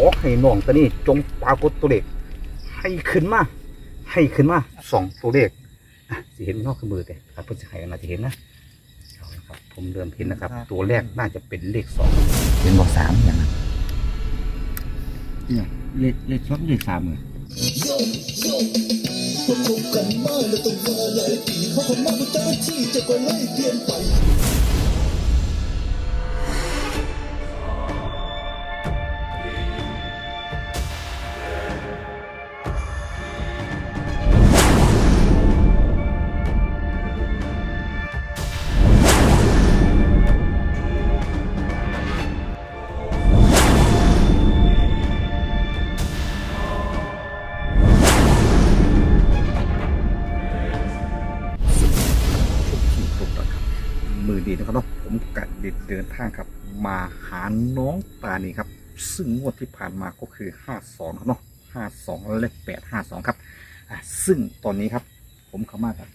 อให้น้องตัวนี้จงปรากฏตัวเลขให้ขึ้นมาให้ขึ้นมาสองตัวเลขอะสิเห็นนอกคือมือแต่ครับเพื่อนจะให้น่าจะเห็นนะเอาละครับ ผมเริ่มเห็นนะครับ ตัวแรกน่าจะเป็นเลขสองเป็นบอกสามอย่างนั้นเนี่ยเลขเลขสองเลขสามเลยชุ ทางครับมาหาน้องตานี่ครับ ซึ่งงวดที่ผ่านมาก็คือห้าสองครับเนาะห้าสองและแปดห้าสองครับอะซึ่งตอนนี้ครับ ผมเข้ามาครับ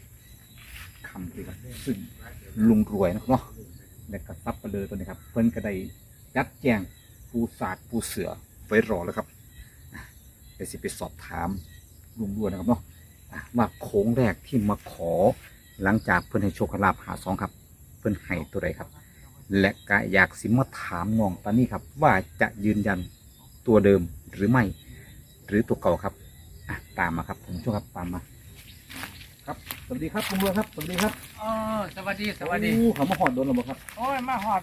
คำที่ครับซึ่งลุงรวยนะครับเนาะและกระซับไปเลยตัวนี้ครับ เพิ่นก็ได้ยัดแจงปูศาสตร์ปูเสือไว้รอแล้วครับอะเดี๋ยวสิไปสอบถามลุงรวยนะครับเนาะว่าโค้งแรกที่มาขอหลังจากเพิ่นให้โชคลาภหาสองครับ เพิ่นให้ตัวใดครับ และก็อยากสิมาถามน้องตานี่ครับ ว่าจะยืนยันตัวเดิมหรือไม่ หรือตัวเก่าครับอะตามมาครับผมช่วยครับตามมา ครับ สวัสดีครับคุณบัวครับ สวัสดีครับอ๋อสวัสดีสวัสดีโอ้เขามาหอดโดนหรือเปล่าครับโอ้ยมาหอด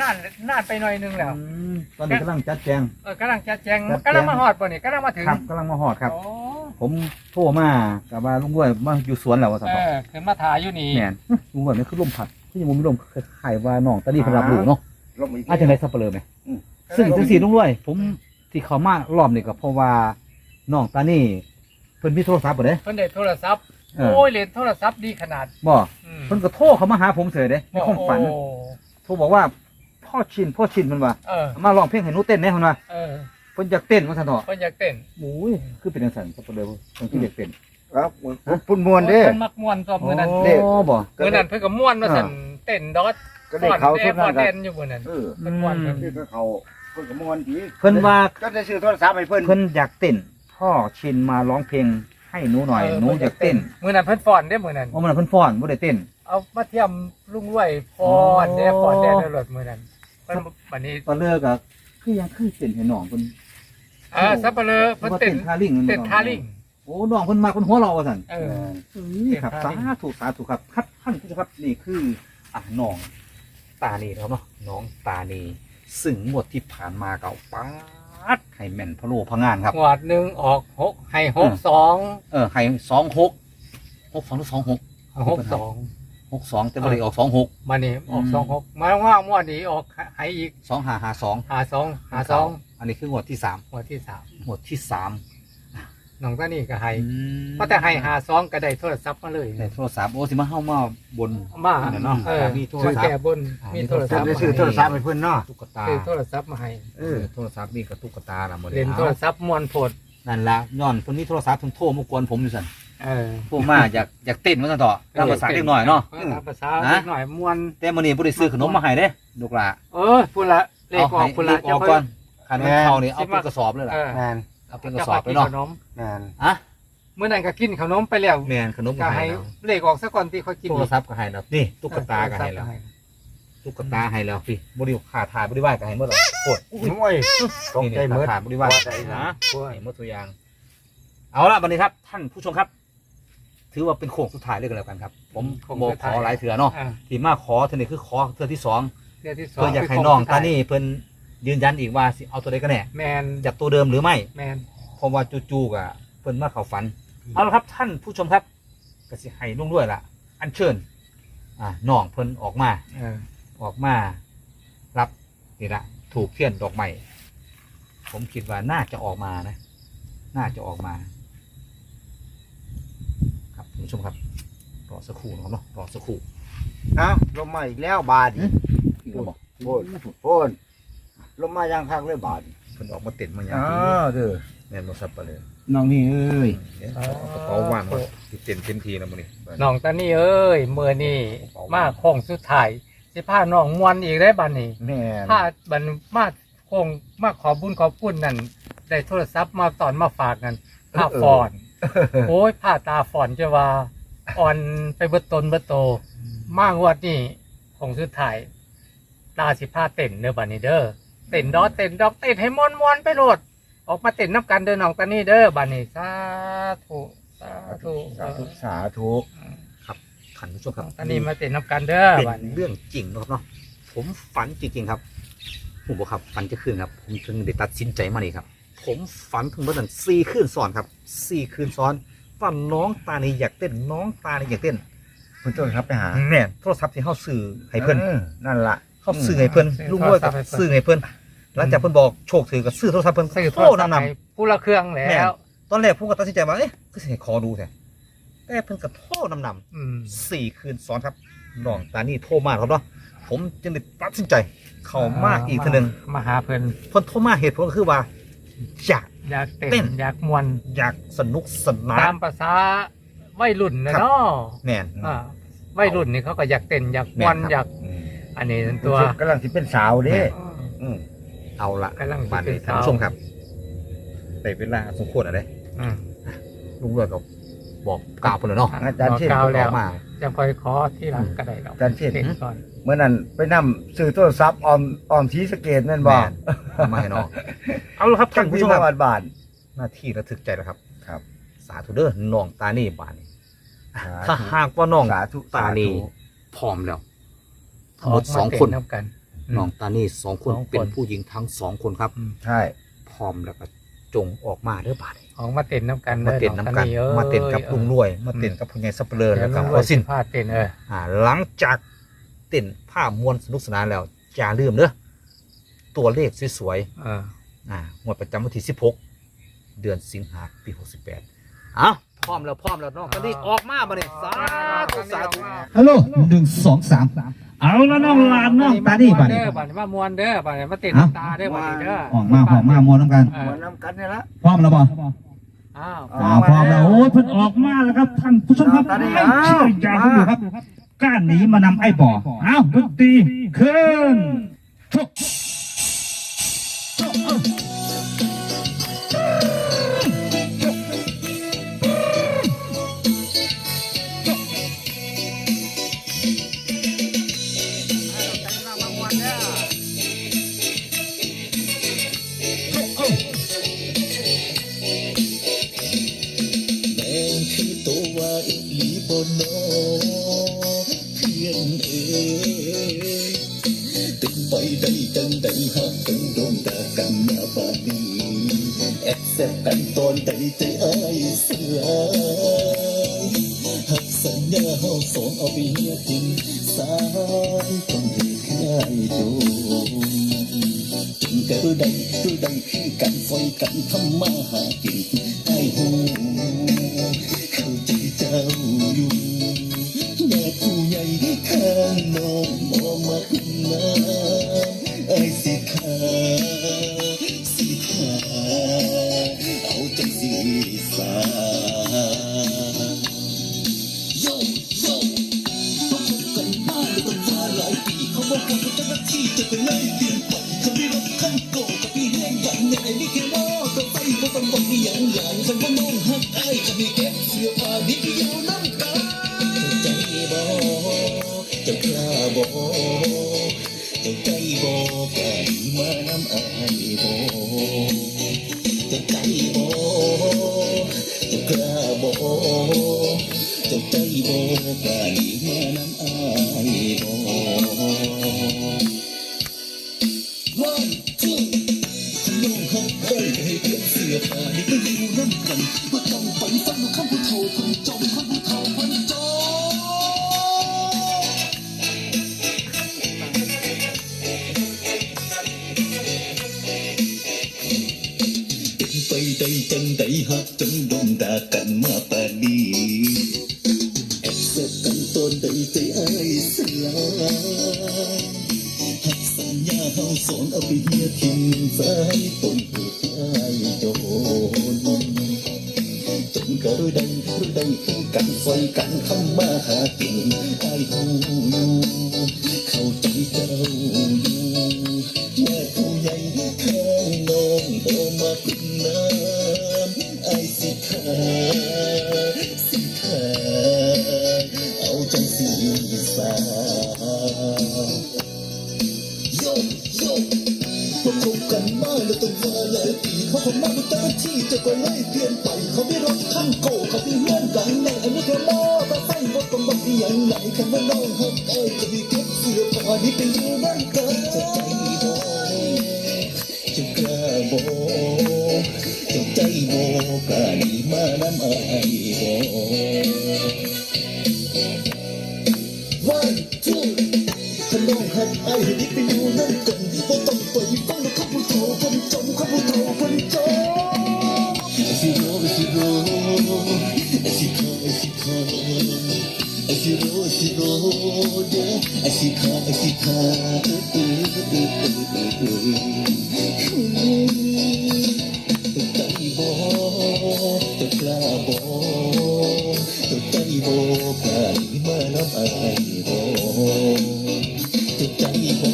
น่านน่านไปหน่อยนึงแล้วอืมตอนนี้กำลังจัดแจง เออกำลังจะแจงจัดแจงกำลังมาหอดป่ะนี่กำลังมาถึงครับกำลังมาหอดครับ โอ้ผมโทรมากับว่าลุงบัวมาอยู่สวนแล้วว่าสัมเอภาษอขึ้นมาถ่ายอยู่นี่แม่นลุงบัวนี่คือลมพัด ที่ยังบ่มีลมคล้ายๆว่าน้องตานี่เพิ่นรับรู้เนาะลงอีกอาจจะได้สับเปลือไหมอืมซึ่งจังสีลุงรวย ผมที่เขามารอบนี่ก็เพราะว่าน้องตานี่เพิ่นมีโทรศัพท์บ่เด้เพิ่นได้โทรศัพท์เออโอ้ยเล่นโทรศัพท์ดีขนาดบ่อืมเพิ่นก็โทรเขามาหาผมเฉยเด้ในความฝันโอ้โทรบอกว่าพ่อชินพ่อชินเพิ่นว่าเออมาร้องเพลงให้หนูเต้นแหน่เพิ่นว่าเออเพิ่นอยากเต้นว่าซั่นเถาะเพิ่นอยากเต้นโอ้ยคือเป็นจังซั่นสับเปลือเพิ่นคืออยากเต้น ครับพุ่นมวนเด้เพิ่นมักม่วนตอบมื้อนั้นเด้อ๋อบ่ มื้อนั้นเพิ่นก็ม่วนว่าซั่นเต้นดอทก็ได้เขาเต้ทุนกนั้นเต้กันนอยู่มื้อนั้น เออเพิ่นม่วนเพิ่นนี่ก็เขาเพิ่นก็มวนดีเพิ่นว่า ก็ได้ซื้อโทรศัพท์ให้เพิ่น เพิ่นอยากเต้น พ่อชินมาร้องเพลงให้หนูหน่อยหนูอยากเต้นมื้อนั้นเพิ่นฟ้อนเด้มื้อนั้น ว่ามันเพิ่นฟ้อนบ่ได้เต้น เอามาเทียมลุงรวยฟ้อนเด้อ๋อฟ้อนแดนรถมื้อนั้นเพิ่นบัดนี้ตอนเลิกก็คือยังคือเต้นให้น้องเพิ่นเออสับเปลือเพิ่นเต้นท่าลิงมับ่เต้นท่าลิงโอ้น้องเพิ่นมาเพิ่นหัวเราะว่าซั่นเออ นี่ครับเต้สานท่าลิงธุสาธุครับครับท่านผู้ชมครับนี่คืออะน้องตานีนะครับเนาะน้องตานีซึ่งงวดที่ผ่านมาเก่าป๊าดให้แม่นพะโลพะงานครับงวดหนึ่งออกหกให้หกสองเออให้สองหกหกสองหรือสองหกหกสองหกสองแต่บ่ได้ออกสองหกมานี่ออกอืมสองหกมาว่างวดนี้ออกให้อีกสองห้าห้าสองหาสองหาสองอันนี้คืองวดที่สามงวดที่สามงวดที่สาม น้องตานี่ก็ให้อืมเพราะแต่ให้หาสองก็ได้โทรศัพท์มาเลยในโทรศัพท์โอ้สิมาเข้ามาบน มาเนี่ยเนาะเออมีโทรซื้อศัพท์แก่บนอ่ามีมีโทรศัพท์ได้มาซื้อโทรศัพท์ให้เพิ่นเนาะตุ๊กตาซื้อโทรศัพท์มาให้เออโทรศัพท์มีกับตุ๊กตาละหมดเล่นโทรศัพท์มวนโพดนั่นละย้อนคนนี้โทรศัพท์เพิ่นโทรมากวนผมอยู่สั่นเออโทรมาอยากอยากเต้นว่าซั่นเถาะตามภาษาเด็กหน่อยเนาะออตามภาษาฮะเด็กหน่อยมวนแต่มื้อนี้บ่ได้ซื้อขนมมาให้เด้ลูกหลาเออพูดละเลขออกพูดละเลขออกก่อนคันมันเข้านี่เอาเป็นกระสอบเลยล่ะ เออแม่นเอาเป็นกระสอบไปเนาะขนมแม่นอะเมื่อนั้นก็กินขนมไปแล้วแม่นขนมก็ก็ให้ให้แล้วเลขออกซะก่อนที่เขากินโทรศัพท์ก็ให้แล้วนี่ตุ๊กตาก็ให้แล้วตุ๊กตาให้แล้วพี่บ่ได้ขาดถ่ายบ่ได้ไหว้ก็ให้หมดแล้วโคตรโอ้ยตกใจนี่หมดขาดบ่ได้ไหว้ว่าได้นะนะให้หมดตัวอย่าง เอาละบัดนี้ครับ ท่านผู้ชมครับ ถือว่าเป็นโค้งสุดท้ายเลยกันแล้วกันครับ ผมบ่ขอหลายเถื่อเนาะอ่าที่มาขอเทื่อนี้คือขอเทื่อที่สองเดือนที่สองเพื่ออยากให้น้องตานี่เพิ่น ยืนยันอีกว่าสิเอาตัวใดกันแน่แมนจากตัวเดิมหรือไม่ แมนเพราะว่าจู่ๆกะเพิ่นมาเข้าฝัน เอาละครับท่านผู้ชมครับก็สิให้ลุงด้วยล่ะ อัญเชิญ อ่าน้องเพิ่นออกมา เออออกมา รับนี่ละถูกเทียนดอกไม้ผมคิดว่าน่าจะออกมานะ น่าจะออกมา ครับท่านผู้ชมครับรอสักครู่นะครับเนาะรอสักครู่ เอ้าลงมาอีกแล้วบาดนี้อีกแล้วบอกโพ่นโพ่น ลงมายังคักเลยบาดนี้เพิ่นออกมาเต็นมาอย่างอ้านี้วเด้อแม่นบ่ซับไปเลยน้องนี่เอ้ยเนี่ยเอากระเป๋าวางไว้ที่เต็นเต็มทีแล้วมื้อนี้น้องตานี่เอ้ยเมื่อนี่มาโค้งสุดท้ายสิพาน้องมวนอีกได้บัดนี้แม่นพาบัดมาโคงมาขอบุญขอบคุณนั่นได้โทรศัพท์มาตอนมาฝากกันผ้าฟอน โอ้ยผ้าตาฟอนจะว่าอ่อนไปเบิดตนเบิดโต มากงวดนี่ของสุดท้ายตาสิผ้าเต้นเด้อบัดนี้เด้อ เต้นดอกเต้นดอกเต้นให้มวนมวนๆไปโลด ออกมาเต้นน้ำกันเด้อน้องตานี่เด้อบัดนี้สาธุสาธุสาธุสาธุครับท่านผู้ชมคน้รัอบงตานี่มาเต้นน้ำกันเด้อเป็นบัดนี้เรื่องจริงนะครับเนาะผมฝันจริงๆครับผมบอกครับฝันจะคืนครับ ผมถึงได้ตัดสินใจมานี่ครับ ผมฝันถึงเมื่อนั้นสี่คืนซ้อนครับสี่คืนซ้อนว่าน้องตานีอยากเต้นน้องตานีอยากเต้นคุณโจ้ครับไปหาแน่นโทรศัพท์ที่เขาซื้อให้เพิ่นออนั่นล่ะเขาซื้อให้เพิ่นลุงรวยกับซื้อให้เพิ่น หลังจากเพิ่นบอกโชคถือกับซื้อโทรศัพท์เพิ่นซื้อโทโทรรศัพท์นำให้ผู้ละเครื่องแล้วตอนแรกผมก็ตัดสินใจว่าเอ๊ะก็สิให้ขอดูแท้แต่เพิ่นก็โทรนำนำอืมสี่คืนซ้อนครับน้องตานี่โทรมาครับเนาะผมจึงได้ตัดสินใจ เข้ามาอีกทีหนึ่งมาหาเพิ่นเพิ่นโทรมาเหตุผลก็คือว่าอยาก อยากเต้เต้น นอยากมวนอยากสนุกสนาตานมภาษาวัยรุ่นนะครับเนาะแน่นอ่าวัยรุ่นนี่เขาก็อยากเต้นอยากมวนแม่นครับอยากอืมอันนี้ตัตัววกำลังสิเป็นสาวเด้แม่อืม เอาละกำลังสิบ้านเป็นนี้ท่านสาวผู้ชมครับได้เวลาสมควรอะไรอืมลุงรวยก็บอกกล่าวเพิ่นแล้วเนาะอาจารย์เช่นกล่าวแล้วออกมาจะคอยขอที่หลังก็ได้หรอกอาจารย์เช่นเต้นก่อนเมื่อนั้นไปนำซื้อโทรศัพท์ออมออมทีสเกตนั่นบ่แม่นเอามาให้น้องเอาละครับท่าทั้นงผู้พี่ชมมาครับ บาทบาท หน้าที่ระทึกใจแล้วครับ ครับ สาธุเด้อน้องตานี่บ้านนี้สาธุถ้าหากว่าน้องสาธุตานี่สธุพร้อมแล้วทั้องหมอกดมาสองเต้คนน้ำกัน น้องตานี่สองคนสองคน เป็นผู้หญิงทั้งสองคนครับ ใช่ พร้อมแล้วก็จงออกมาเด้อบาดนี้ออกมาเต้นน้ำกันมาเต้นน้ำกัน ด้อมาเต้นกับอ้ยลุงรวย มาเต้นกับผู้ใหญ่สับเปลือเดี๋แล้ยววก็ลุงรพวอยสิ้นพาเต้นเอออ่าหลังจากเต้นผ้ามวนสนุกสนานแล้วอย่าลืมเด้อตัวเลขสวยเออ ๆอ่างวดประจำวันที่ 16 เดือนสิงหาปี 68อ้าว พร้อมแล้วพร้อมแล้วน้องตานี่ออกมาบัดนี้สาธุสาธุฮัลโหลหนึ่งสองสามเอาแล้วน้องลานน้องตาดีป่ะเด้นี่อบัดนี้มามวนเด้อบัดนี้มาเต้นเอ้าน้ำตาเด้อบัดนี้เด้อออกมาออกมามวนน้ำกันเอมาอนำกันนี่ละพร้อมแล้วป่ะอ้าวอ่าพร้อมแล้วโอ้ยเพิ่นออกมาแล้วครับท่านผู้ชมครับไม่เชื่ออย่าดูครับกล้านหนีมานำไอ้บ่อเอาดนตรีขึ้นทุกแายเสือหักสัญญาเฮาสองเอาไปเฮียจริงสายต้องให้คลายโจมจึงก็รู้ได้รู้ไดคือกันฝอยกันทำมาหากิน บอกพี่อย่างอย่างฉันว่าน้องฮักไอ้ก็มีเกำว่าน้องเอ้ยจะมีเก็บเสื้อผ้าที่เป็นอยู่บ้านกันจะใจบ่จะกล้าบ่จะใจบ่กล้าหนีมาน้ำอายบ่ One, two ขนองหักไอ้ให้ดิไปอยู่นั่นกันบ่าต้องไปฟังนะข้าผู้โตคนจนข้าผู้โต สิคาไอสิคาเอ้ยเอ้ยเอ้ยเอ้ยเอ้ยเอ้ยใจบ่จะกล้าบ่จะใจบ่กล้าหนีมาน้ำอายบ่จะใจบ่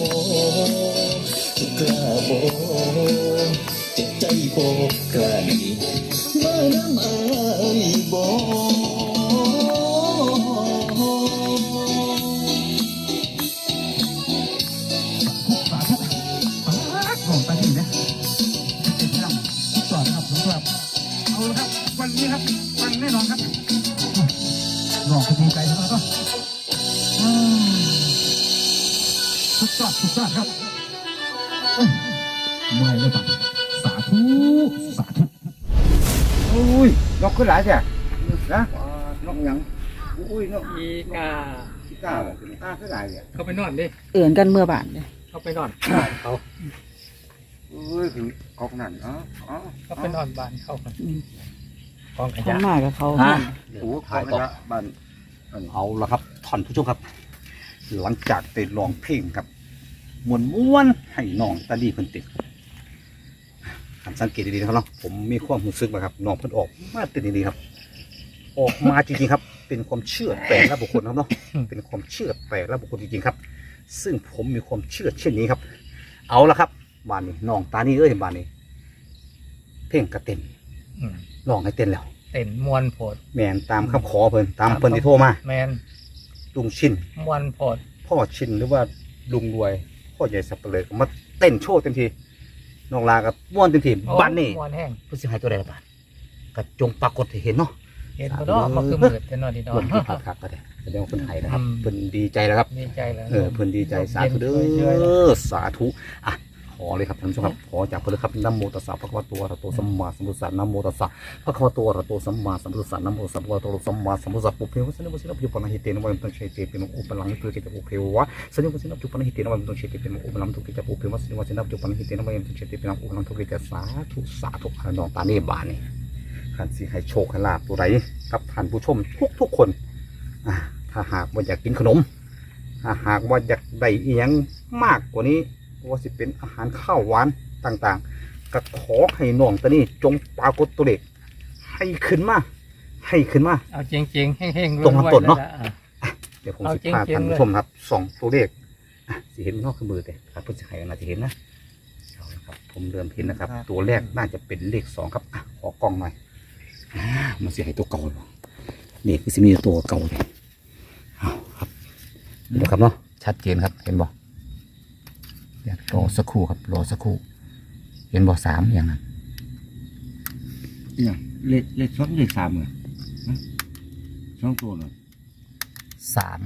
จะกล้าบ่จะใจบ่กล้าหนีมา ขึ้นหลายแท้นะนกหยังอุ้ยนกอีกาอีกาบ่อีกาขึ้นหลายเนี่ยเขาไปนอนดิเอื่นกันเมื่อบานเลยเขาไปนอนเขาอุ้ยคือกอกนั่นอ๋ออ๋อเขาไปนอนบ้านเขากันอืมกองขข้ายะงหน้ากับเขาฮะโอ้ขายต่อบ้านอันนี้เอาละครับท่านผู้ชมครับ หลังจากได้ลองเพลงครับมวนม้วนๆให้น้องตาดีเพิ่นติด หันสังเกตดีๆนะครับเนาะผมมีความรู้สึกว่าครับน้องเพิ่นออกมาติดดีๆครับ ออกมาจริงๆครับ เป็นความเชื่อแต่ละบุคคลนะครับเนาะเป็นความเชื่อแต่ละบุคคลจริงๆครับ ซึ่งผมมีความเชื่อเช่นนี้ครับ เอาละครับบ้านนี้น้องตานี่เอ้ยบ้านนี้ เพลงกระเต็นอืมร้องให้เต้นแล้ว เต้นมวนโพดแมนตามคำขอเพิ่นตามเพิ่นที่โทรมาแมนลุงชินมวนโพดพ่อชินหรือว่าลุงรวย พ่อใหญ่สับเปลือกมาเต้นโชว์เต็มที น้องลากับม้วนเต็มทีโอ้บ้านนี่มวนแห้งผู้เสียหายตัวใดละบาทกระจงปรากฏให้เห็นเนาะ เห็นบ่เนาะมันคือมืดแต่นอนดีนอม้วนนที่ผักคักก็ได้แสดงว่าเพิ่นไห้นะครับอืม เพิ่นดีใจแล้วครับ ดีใจแล้ว เออเพิ่นดีใจสาธุเด้เย็นๆเลยอสาธุอะข อเลยครับท่านผู้ชมครับขอจากเพิ่นเลยครับนะโมตัสสะภะคะวะโตอะระหะโตสัมมาสัมพุทธัสสะนะโมตัสสะภะคะวะโตอะระหะโตสัมมาสัมพุทธัสสะนะโมตัสสะภะคะวะโตอะระหะโตสัมมาสัมพุทธัสสะปุเพวะสันนิวะสินะปุปปะนะหิเตนะวะยัมตังเชเตเป็นอุปลังนิตุเกจะปุเพวะสันนิวะสินะปุปปะนะหิเตนะวะยัมตังเชเตเป็นอุปลังนิตุเกจะปุเพวะสันนิวะสินะปุปปะนะหิเตนะวะยัมตังเชเตเป็นอุปลังนิตุเกจะสาธุสาธุอะน้องตานี่บานนี่ขันสิให้โชคให้ลาบตัวใดกับท่านผู้ชมทุกทุกๆคนอะถ้าหากว่าอยากกินขนม ถ้าหากว่าอยากได้อีหยังมากกว่านี้ ว่าสิเป็นอาหารข้าวหวานต่างๆก็ขอให้น้องตัวนี้จงปรากฏตัวเลขให้ขึ้นมา ให้ขึ้นมา เอาจริงๆแห้งๆตรงมาต้นเนาะรวยๆลยอ่เดี๋ยวผมเอาสิจริงๆพาท่านเลยผู้ชมครับสองตัวเลขอะสิเห็นนอกคือมือแต่ครับเพื่อจะให้น่าจะเห็นนะเอาละครับผมเริ่มเห็นนะครับ ตัวแรกน่าจะเป็นเลขสองครับอะขอกล้องหน่อยอ่ามันสิให้ตัวเก่าบ่นี่คือสิมีตัวเก่าเลยเอาครับเดี๋ยวครับเนาะชัดเจนครับเห็นบ่ เดี๋ยวรอสักครู่ครับรอสักครู่ เห็นบ่สามอย่างนั้นเนี่ยเลขเลขสองเลขสามเหรอฮะสองตัวเหรอสาม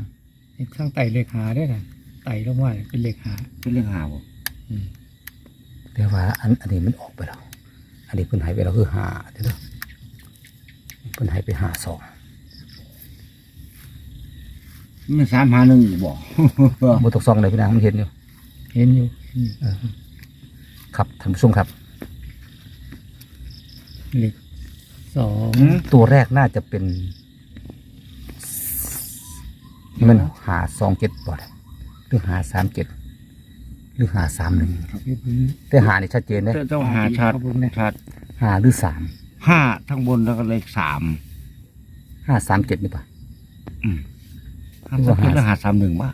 เห็นข้างไต่เลขหาได้นะไต่ลงมาเป็นเลขหาเป็นเลขห้าบ่อืมแต่ว่าอันอันนี้มันออกไปแล้ว อันนี้เพิ่นหายไปแล้วคือห้าเด้อเพิ่นหายไปห้าสองมันสามหาหนึ่งบ่บตกซองเลยพี่นางมันเห็นอยู่ เห็นอยู่เออครับท่านผู้ชมครับ เลขสองตัวแรกน่าจะเป็นนี่มันหาสองเจ็ดบอดหรือหาสามเจ็ดหรือหาสามหนึ่งแต่หานี่ชัดเจนเลยเจ้าหาชาติชาติหาหรือสามห้าทั้งบนแล้วก็เลขสามห้าสามเจ็ดนี่ปะอืมห้าสามเจ็ดแล้วหาสามหนึ่งวะ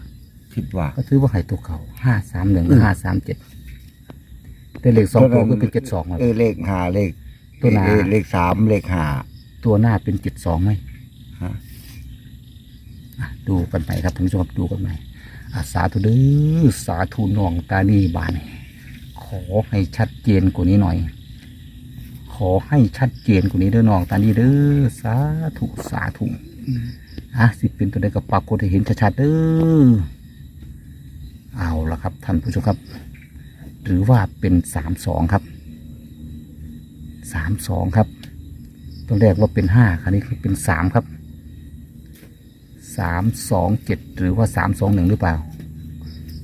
คิดว่าก็ถือว่าใหายตัวเก่าห้าสามหนึ่งหรือห้าสามเจ็ดแต่เลขสองตัวก็เป็นเจ็ดสองเออเลขหาเลขตัวหน้าเออเลขสามเลขหาตัวหน้าเป็นเจ็ดสองไหมฮะอะดูกันไปครับท่านผู้ชมครับดูกันไปอะสาธุเด้อสาธุน้องตานีบานขอให้ชัดเจนกว่านี้หน่อย ขอให้ชัดเจนกว่านี้เด้อน้องตานีเด้อสาธุสาธุอะสิเป็นตัวใดกับปรากฏให้เห็นชัดๆเด้อ เอาละครับท่านผู้ชมครับ หรือว่าเป็นสามสองครับสามสองครับตัวแรกว่าเป็นห้าคราวนี้คือเป็นสามครับสามสองเจ็ดหรือว่าสามสองหนึ่งหรือเปล่า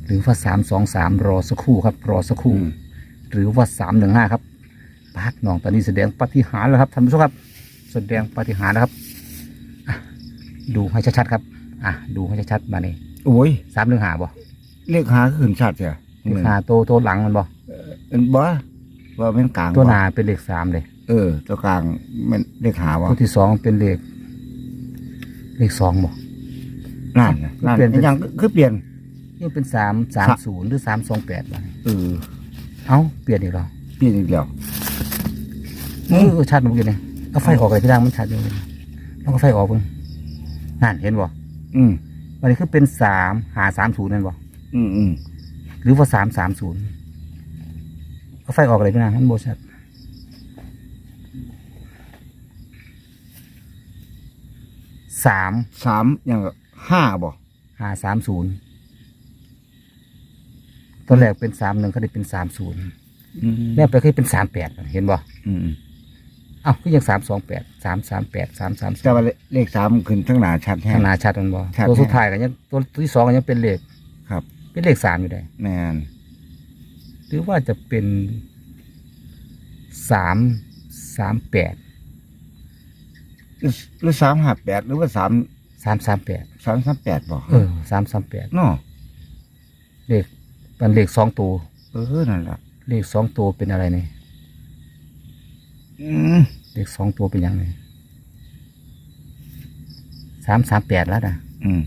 หรือว่าสามสองสามรอสักครู่ครับรอสักครู่หรือว่าสามหนึ่งห้าครับปาดน้องตอนนี้แสดงปาฏิหาริย์แล้วครับท่านผู้ชมครับ แสดงปาฏิหาริย์แล้วครับอะดูให้ชัดๆครับ อะ ดูให้ชัดๆมาเนี่โอ้ยสามหนึ่งห้าบ่ เลขหาขึ้นชัดเสียเลขห้าตัวตัวหลังมันบ่เอ็นบ่ว่าเป็นกลางตัวบ่หน้าเป็นเลขสามเลยเออ ตัวกลางมันเลขหาบ่ตัวที่สองเป็นเลขเลขสองบ่นั่นน่ะนั่นเปลี่ยนเป็นยังคือเปลี่ยนนี่เป็นสามสามศูนย์หรือสามสองแปดบ่เออเอ้าเปลี่ยนอีกแล้วเปลี่ยนอีกแล้วเออชัดเมื่อกี้เนี่ยเอาไฟออกเลยพี่ดังมันชัดอยู่เลยแล้วก็ไฟออกเพิ่งนั่นเห็นบ่อืมวันนี้คือเป็นสามหาสามศูนย์นั่นบ่ อืมอืมหรือว่าสามสามศูนย์เอาไฟออกเลยพี่ดังมันโบชัดสามสามยังก็ห้าบ่หาสามศูนย์ตอนแรกเป็นสามหนึ่งก็ได้เป็นสามศูนย์อืมแล้วไปคือเป็นสามแปดเห็นบ่อืมเอ้าก็ยังสามสองแปดสามสามแปดสามสามแต่ว่าเลขสามขึ้นทั้งหนาชัดแฮะข้างหน้าชัดมันบ่ชัดตัวสุดท้ายกันยังตัวที่สองกันยังเป็นเลขครับ เป็นเลขสามอยู่ได้แมนหรือว่าจะเป็นสามสามแปดหรือสามห้าแปดหรือว่าสามสามสามแปดสามสามแปดบ่เออสามสามแปดเนาะเลขเป็นเลขสองตัวเออนั่นแหละเลขสองตัวเป็นอะไรเนี่ยอืมเลขสองตัวเป็นยังไงสามสามแปดแล้วนะอืม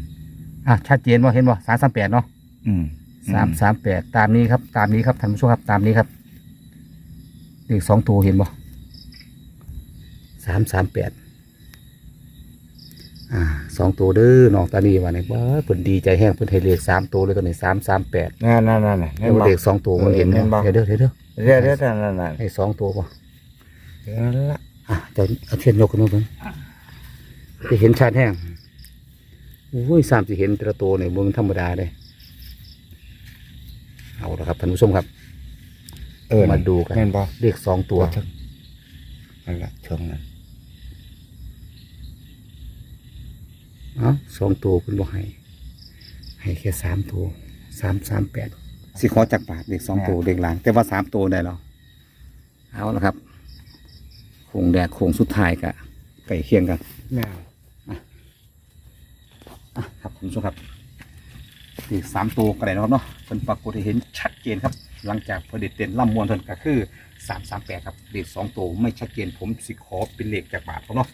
อะชัดเจนว่าเห็นว่าสามสามแปดเนาะ อืมสามสามแปดตามนี้ครับ ตามนี้ครับท่านผู้ชมครับ ตามนี้ครับเลขสองตัวเห็นบ่สามสามแปดอ่าสองตัวเด้อน้องตานีว่าเนี่ยว่าเพิ่นดีใจแห้งเพิ่นให้เลขสามตัวเลยตัวนี้สามสามแปดนั่นนั่นนั่นน่ะแล้วเลขสองตัวมันเห็นเห็นบ่เดี๋ยวเด้อเดี๋ยวเด้อเรียกเรียกนั่นนั่นนั่นให้สองตัวป่ะนั่นละอะเดี๋ยวเอาเทียนยกขึ้นมาเพิ่นจะเห็นชัดแห้งโอ้ยสามสิเห็นแต่ละตัวเนี่ยมันธรรมดาเลย เอาละครับท่านผู้ชมครับ เออมาดูกันแม่นบ่เลขสองตัวนั่นละช่วงนั้นเอ้าสองตัวคุณบอกให้ ให้แค่สามตัวสามสามแปดสิขอจากบาทเด็กสองตัวเด็กหลางแต่ว่าสามตัวได้แล้วเอาละครับโค้งแรกโค้งสุดท้ายกะไก่เคียงกันแม่อะครับคุณผู้ชมครับ เด็กสามตัวก็ได้นะครับเนาะเป็นปรากฏให้เห็นชัดเจนครับ หลังจากพอเด็ดเด่นล่ำมวลเพิ่นก็คือสามสามแปดครับเด็กสองตัวไม่ชัดเจนผมสิขอเป็นเลขจากบาทเขาเนาะ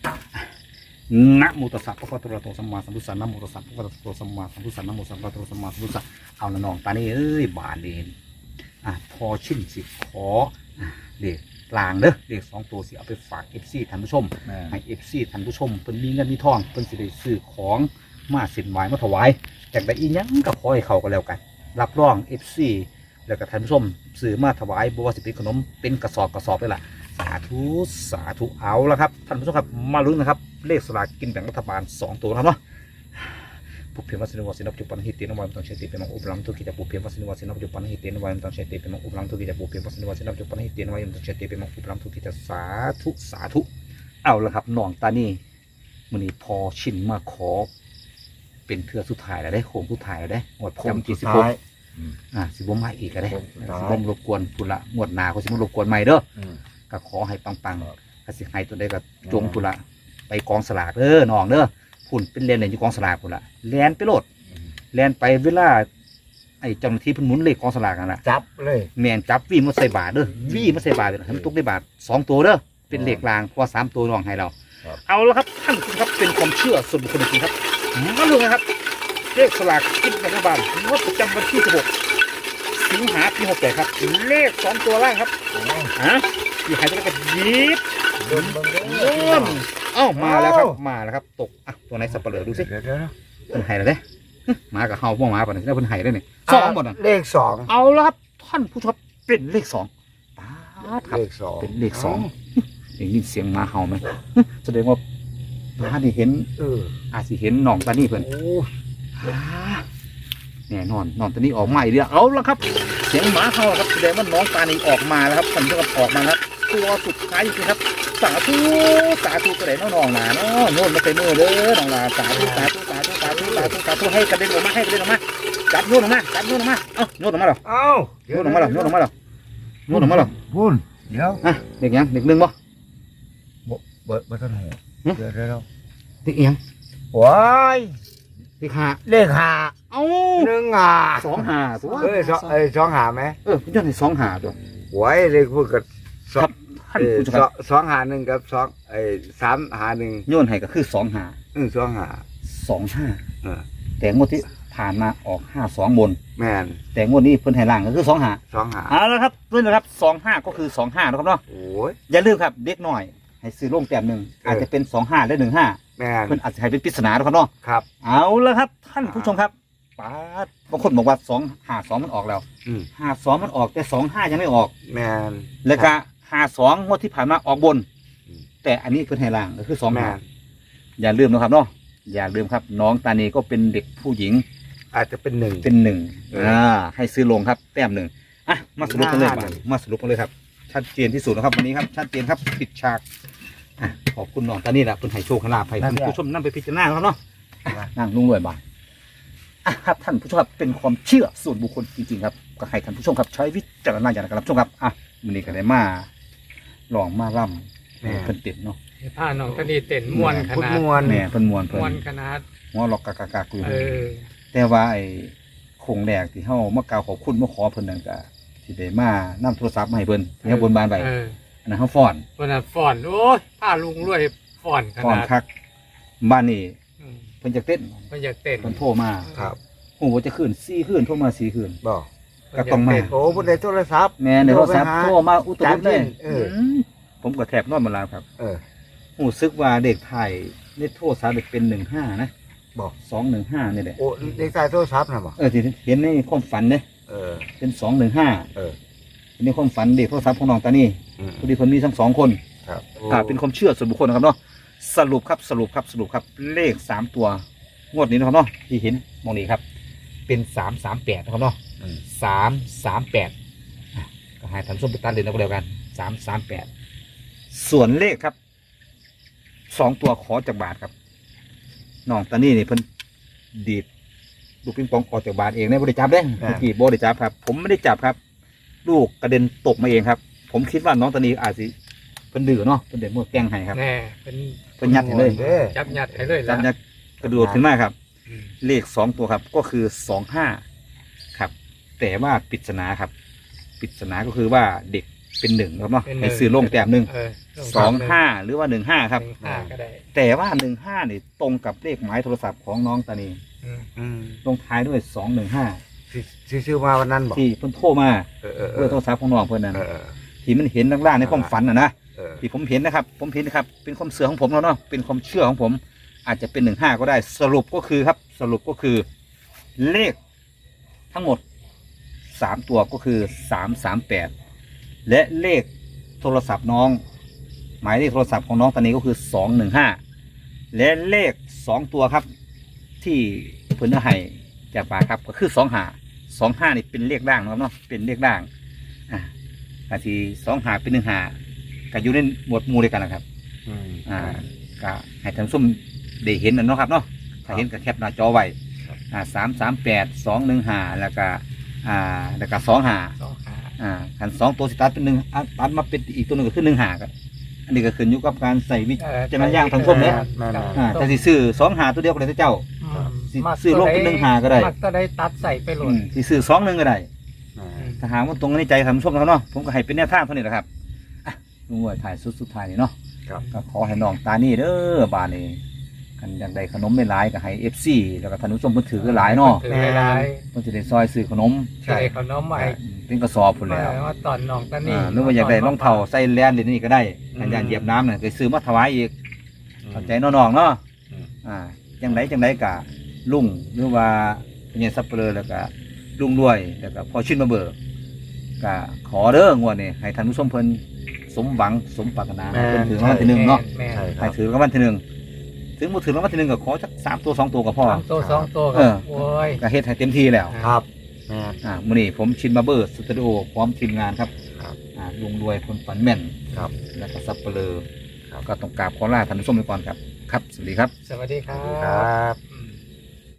นะโมตัสสะพระพุทธโตสัมมาสัมพุทธัสสะนะโมตัสสะพระพุทธโตสัมมาสัมพุทธัสสะนะโมตัสสะพระพุทธโตสัมมาสัมพุทธัสสะเอาละน้องตานี่เอ้ยบาดเดนอะพอชิ้นสิขออะเด็กกลางเด้อเด็กสองตัวสิเอาไปฝากเอฟซีท่านผู้ชมแม่ให้เอฟซีท่านผู้ชมเพิ่นมีเงินมีทองเพิ่นสิได้ซื้อของ มาสินไหวมาถวายแต่ได้อียังก็ขอให้เขาก็แล้วกัน รับรองเอฟซีแล้วก็ท่านผู้ชมซื้อมาถวายบัวสิเป็นขนมเป็นกระสอบกระสอบเลยล่ะสาธุสาธุเอาล้วครับ ท่านผู้ชมครับมาลุ้นนะครับ เลขสลากกินแบ่งรัฐบาลสองตัวนะครับเนาะปุเพวัสนิวัสสินปัจจุบันหิตินวัยมต้องใช้ติเป็นมังอุปลังทุกิจปุเพวัสนิวัสินปัจจุบันหิตินวัยต้องใช้ติเป็นมังอุปลังทุกิจปุเพวัสนิวัสสินปัจจุบันหิตินวัยมต้องใช้ติเป็นมังอุปลังทุกิจสาธุสาธุเอาละครับน้องตานี่มันนี้พอชินมาขอ เป็นเทือสุดท้ายแล้วได้โค้งสุดท้ายแล้วได้หมดจำกี่สิบหกอ่าสิบวมาอีกก็ได้โค้งสุดท้ายสิบวมรบกวนพุ่นละงวดหนาเขาสิบวรบกวนใหม่เด้ออืมก็ขอให้ปังครัๆบก็สิให้ตัวใดก็จงตุละไปกองสลากเด้อน้องเด้อพุ่นเป็นเรียนเลยอยู่กองสลากพุ่นละแลนไปโลดแลนไปเวลาไอ้เจ้าหน้าที่เพิ่นหมุนเลขกองสลากนั่นล่ะจับเลยแมนจับวีมาใส่บาทเด้อวีมาใส่บาทเด้อให้มันตกได้บาทสองตัวเด้อเป็นเลขกลางเพราะว่าสามตัวน้องให้เราครับเอาละครับท่านผู้ชมครับเป็นความเชื่อส่วนบุคคลจริงๆครับ มาดูนะครับเลขสลากกินแบ่งรัฐบาลงวดประจำวันที่ 16 สิงหาปีหกแปดครับ เลขสองตัวล่างครับฮะอยู่ใครจะได้เป็นยีบเบิ่งเบิ่งเด้อเริ่มเอ้ามาแล้วครับมาแล้วครับตกอะตัวไหนสับเปลือดูสิเดี๋ยวเดี๋ยวนะเพิ่นไห้แล้วเด้หมากับเฮาพ่อหมาป่ะเนี่ยแล้วเพิ่นไห้ได้เนี่ยสองหมดอะเลขสองเอาละครับท่านผู้ชมเป็นเลขสองปาดครับเลขสองเป็นเลขสองอย่างนี้เสียงหมาเห่าไหมแสดงว่า บ้านที่เห็น เอออาจสิเห็นหนองตานี่เพิ่นโอ้อ่าแน่นอนหนองตานี่ออกมาอีกแล้วเอาละครับ เสียงหมาเห่าครับแสดงว่าน้องตานี่ออกมาแล้วครับท่านผู้ชมออกมาแล้วตัวสุดท้ายคือครับ สาธุสาธุกระเด็นน้องหลาเนาะโน่นมาเต็มมือเด้อน้องหลาสาธุสาธุสาธุสาธุสาธุสาธุให้กระเด็นออกมาให้กระเด็นออกมาจับโยนออกมาจับโยนออกมาเอ้าโยนออกมาเหรอเอ้าโยนออกมาเหรอโยนออกมาเหรอโยนออกมาเหรอพุ่นเดี๋ยวอะเด็กยังเด็กหนึ่งบ่บ่เบิดบ่ทันหูหึเดี๋ยวเดี๋ยว เดี๋ยวเด็กเอียงว้ายเด็กห้าเลขห้าเอ้าหนึ่งห้าสองห้าตัวเอ้ยสองเอ้ยสองหาไหมเออพี่ยอดให้สองห้าตัวไว้เลขพูดกับสอครังบท่านเอ้ยผู้ชมสคอรังบสองหาหนึ่งกับสองเอ้ยสามหาหนึ่งโยนให้ก็คือสองห้าอือสองหาสองห้าเออแต่งวดที่ผ่านมาออกห้าสองบน แม่นแต่งวดนี้เพิ่นให้ล่างก็คือสองห้าสองหาเอาละครับเพื่อนนะครับสองห้าก็คือสองห้านะครับเนาะโอ้ยอย่าลืมครับเด็กหน่อย ให้ซื้อลงแต้มหนึ่งเออออาจจะเป็นสองห้าและหนึ่งห้า แม่นเพื่อนอาจจะให้เป็นปริศนานะครับเนาะครับ เอาละครับ ท่านผู้ชมครับป้าดบางคนบอกว่าสองห้าสองมันออกแล้วอืมห้าสองมันออกแต่สองห้ายังไม่ออก แม่น แล้วก็ห้าสองงวดที่ผ่านมาออกบน อืม แต่อันนี้เพื่อนให้ล่างก็คือสองแม่ห้านอย่าลืมนะครับเนาะอย่าลืมครับ น้องตานีก็เป็นเด็กผู้หญิงอาจจะเป็นหนึ่ง เป็นหนึ่งเอออ่อ่าให้ซื้อลงครับ แต้มหนึ่งอะมาสรุปกันเลยห้ามาหนึ่งมาสรุปกันเลยครับ ชัดเจนที่สุดนะครับวันนี้ครับ ชัดเจนครับปิดฉาก อะขอบคุณน้องตานี่แหละเป็นไห้โชคขลาภให้ท่านผู้ชมนั่งไปพิจารณาครับเนาะอะนั่งลุงรวยบานอะครับท่านผู้ชมครับเป็นความเชื่อส่วนบุคคลจริงๆครับก็ให้ท่านผู้ชมครับใช้วิจารณญาณในการรับชมครับอะวันนี้ก็ได้มาลองมาล่ำแม่ เพิ่นเต็ดเนาะผ้าน้องตะนีเต้นม่วนขพุทธนาดมวลแหน่เพิ่นมวนเพิ่นม่วนขนาด หัวหลอกกากากากอยู่เออ แต่ว่าไอ้โครงแรกที่เฮามากล่าวขอบคุณมาขอเพิ่นนั่นก็ที่ได้มานํโทรศัพท์มาให้เพิ่นที่เฮาบนบานไว้ เออ อันนั้นเฮาฟ้อนวันนั้นฟ้อนโอ้ยผ้าลุงรวยฟ้อนขฟ้อนนาดคักบ้านนี้อืมเพิ่นจะเต้นมันอยากเต้น เพิ่นโทรมาครับโอ้โหจะขึ้น4คืนโทรมา4คืนบอกก็ต้องมาเพิ่นยเนโอ้ผู้ใดโทรศัพท์ แม่ในโทรศัพท์โทรไปหาโทรมาอุตรุดเลยจานเล่นเอออืมผมก็แทบนอนบ่หลับครับเออรู้สึกว่าเด็กไทยในโทรศัพท์เป็น15นะบอก215นี่แหละโอ้เลขใต้โทรศัพท์นะบอกเออที่เห็นในความฝันเด้เออ เป็น215เออ ในความฝันเด็กโทรศัพท์ของน้องตานี่อืมพอดีเพิ่นมีทั้งสองคนครับอ่าเป็นความเชื่อส่วนบุคคลนะครับเนาะสรุปครับสรุปครับสรุปครับเลขสามตัวงวดนี้นะครับเนาะที่เห็นมองนี้ครับ เป็นสามสามแปดนะครับเนาะ อืมสามสามแปดก็ให้ท่านผู้ชมไปตัดเลยนะก็เดียวกันสามสามแปดส่วนเลขครับสองตัวขอจากบาทครับน้องตานี่นี่เพิ่นดีดลูกปิงปองออกจากบาทเองได้บริจับเด้เมื่อกี้บริจับครับ ผมไม่ได้จับครับ ลูกกระเด็นตกมาเองครับ ผมคิดว่าน้องตานีอาจสิเพิ่นดื้อเนาะเพิ่นเด็กมือแกล้งให้ครับแน่เป็นเพิ่นยัดให้เลยด้อจับยัดให้เลยจัละบยัดกระโดดขึ้นมาครับอืมเลขสองตัวครับก็คือสองห้าครับ แต่ว่าปริศนาครับปริศนาก็คือว่าเด็กเป็นหนึ่งครับเนาะเป็นให้ซื้อลงแต้มหนึ่งเออลสองห้าหรือว่าหนึ่งห้าครับหนึ่งห้าก็ได้แต่ว่าหนึ่งห้านี่ตรงกับเลขหมายโทรศัพท์ของน้องตานีอืมอืมลงท้ายด้วยสองหนึ่งห้า ที่ซื้อมาวันนั้นบอกที่เพิ่นโทรมาเออเออเอเพื่ออโทรศัพท์ของน้องเพิ่นนั่นเออ ที่มันเห็นล่างๆในความฝันนะนะเออ ที่ผมเห็นนะครับ ผมเห็นนะครับ เป็นความเสื่อของผมแล้วเนาะเป็นความเชื่อของผม อาจจะเป็นหนึ่งห้าก็ได้ สรุปก็คือครับ สรุปก็คือ เลขทั้งหมดสามตัวก็คือสามสามแปดและเลขโทรศัพท์น้อง หมายเลขโทรศัพท์ของน้องตอนนี้ก็คือสองหนึ่งห้าและเลขสองตัวครับ ที่เพิ่นให้จากปากครับก็คือสองห้า สองห้านี่เป็นเลขด่างนะครับเนาะเป็นเลขด่างอ่าอาทีสองหาเป็นหนึ่งหาก็อยู่ในหมวดหมู่เดียวกันนะครับ อืม อ่าก็ให้ท่านผู้ชมได้เห็นนะเนาะครับเนาะถ้าเห็นก็แคปหน้าจอไว้อ่าสามสามแปดสองหนึ่งหาแล้วก็อ่าแล้วก็สองหาสองขาอ่าขันสองตัวสิตัดเป็นหนึ่งอะตัดมาเป็นอีกตัวหนึ่งก็คือหนึ่งหาก็อันนี้ก็ขึ้นอยู่กับการใส่วิจ เออจะมันย่างทางส้มเนี่ยแม่นอ่าแต่สิซื้อสองหาตัวเดียวก็ได้แต่เจ้า อืม สิมักซื้อลงเป็นหนึ่งหาก็ได้มักตัวใดตัดใส่ไปโหลอืดมสิซื้อสองหนึ่งก็ได้แม่อืมถ้าหากว่าตรงในใจท่านผู้ชมแล้วเนาะผมก็ให้เป็นแนวทางเท่านี้แหละครับอะลุงว่าถ่ายสุดสุดท้ายนี่เนาะครับ ก็ขอให้น้องตานี่เด้อบานนี้คันอยากได้ขนมไม่หลายก็ให้ FC แล้วก็ท่านผู้ชมเพิ่นถือหลายเนาะถือหลายเพิ่นสิได้ซอยซื้อขนมใช่ขนมใหม่เป็นกระสอบพุ่นมาแล้วว่าตอนน้องตอนนี้อ่าหรือว่าอยากได้รองเท้าใส่แลนด์เดี๋ยวนี้ก็ได้อันยานเหยียบน้ำน่ะก็ซื้อมาถวายอีก เข้าใจน้องๆเนาะ อืม อ่า จังไดจังไดกะ ลุงหรือว่าเนี่ยซับเปลือแล้วก็ลุงด้วยแล้วก็พอชื่นมาเบิกก็ขอเด้องวดนี้ให้ท่านผู้ชมเพิ่นสมหวังสมปรารถนาแม่น เพิ่นถือรางวัลที่หนึ่งเนาะแม่นใช่คให้รับ ถือรางวัลที่หนึ่งถึงบ่ถือรางวัลที่หนึ่งก็ขอจักสามตัวสองตัวก็พอ สามตัวสองตัวเอก็อโอ้ยก็เฮ็ดให้เต็มที่แล้ว ครับแม่น อ่ามื้อนี้ผมชินมาเบิร์สตูดิโอพร้อมทีมงานครับครับอ่าลุงรวยคนฝันแม่นครับแล้วก็ซับเปลือครับ ก็ต้องกราบขอลาท่านผู้ชมไปก่อนครับ ครับ สวัสดีครับ สวัสดีครัครับบอืม